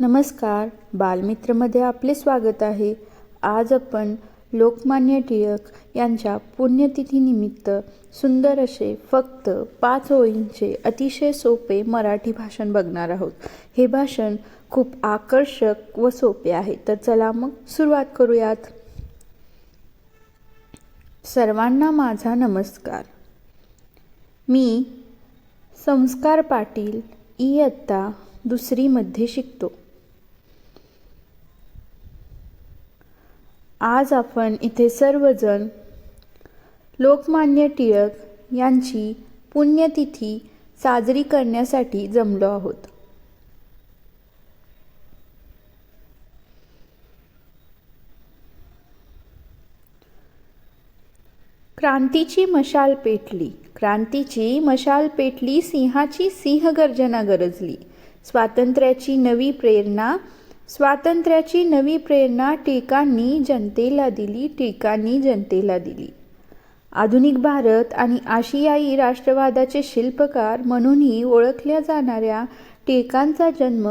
नमस्कार. बालमित्रमध्ये आपले स्वागत आहे. आज आपण लोकमान्य टिळक यांच्या पुण्यतिथीनिमित्त सुंदर असे फक्त पाच ओळींचे अतिशय सोपे मराठी भाषण बघणार आहोत. हे भाषण खूप आकर्षक व सोपे आहे. तर चला मग सुरुवात करूयात. सर्वांना माझा नमस्कार. मी संस्कार पाटील इयत्ता दुसरीमध्ये शिकतो. आज आपण इथे सर्वजण लोकमान्य टिळक यांची पुण्यतिथी साजरी करण्यासाठी जमलो आहोत. क्रांतीची मशाल पेटली. क्रांतीची मशाल पेटली सिंहाची सिंहगर्जना गरजली. स्वातंत्र्याची नवी प्रेरणा स्वातंत्र्याची नवी प्रेरणा टिकांनी जनतेला दिली टिकांनी जनतेला दिली. आधुनिक भारत आणि आशियाई राष्ट्रवादाचे शिल्पकार म्हणूनही ओळखल्या जाणाऱ्या टिळकांचा जन्म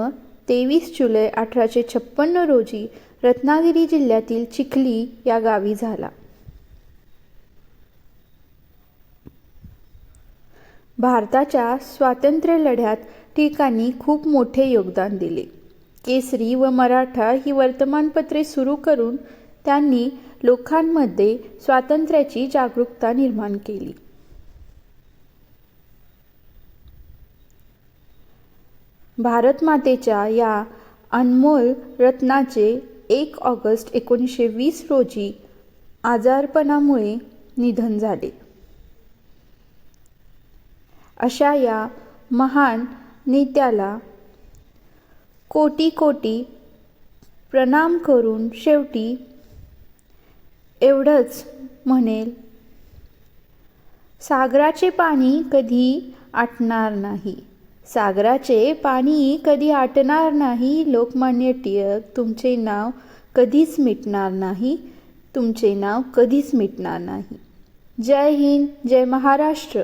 तेवीस जुलै अठराशे छप्पन्न रोजी रत्नागिरी जिल्ह्यातील चिखली या गावी झाला. भारताच्या स्वातंत्र्य लढ्यात टिळकांनी खूप मोठे योगदान दिले. केसरी व मराठा ही वर्तमानपत्रे सुरू करून त्यांनी लोकांमध्ये स्वातंत्र्याची जागरूकता निर्माण केली. भारतमातेच्या या अनमोल रत्नाचे एक ऑगस्ट एकोणीसशे वीस रोजी आजारपणामुळे निधन झाले. अशा या महान नेत्याला कोटी कोटी प्रणाम करून शेवटी एवढंच म्हणेल. सागराचे पाणी कधी आटणार नाही. सागराचे पाणी कधी आटणार नाही. लोकमान्य टिळक तुमचे नाव कधीच मिटणार नाही. तुमचे नाव कधीच मिटणार नाही. जय हिंद जय महाराष्ट्र.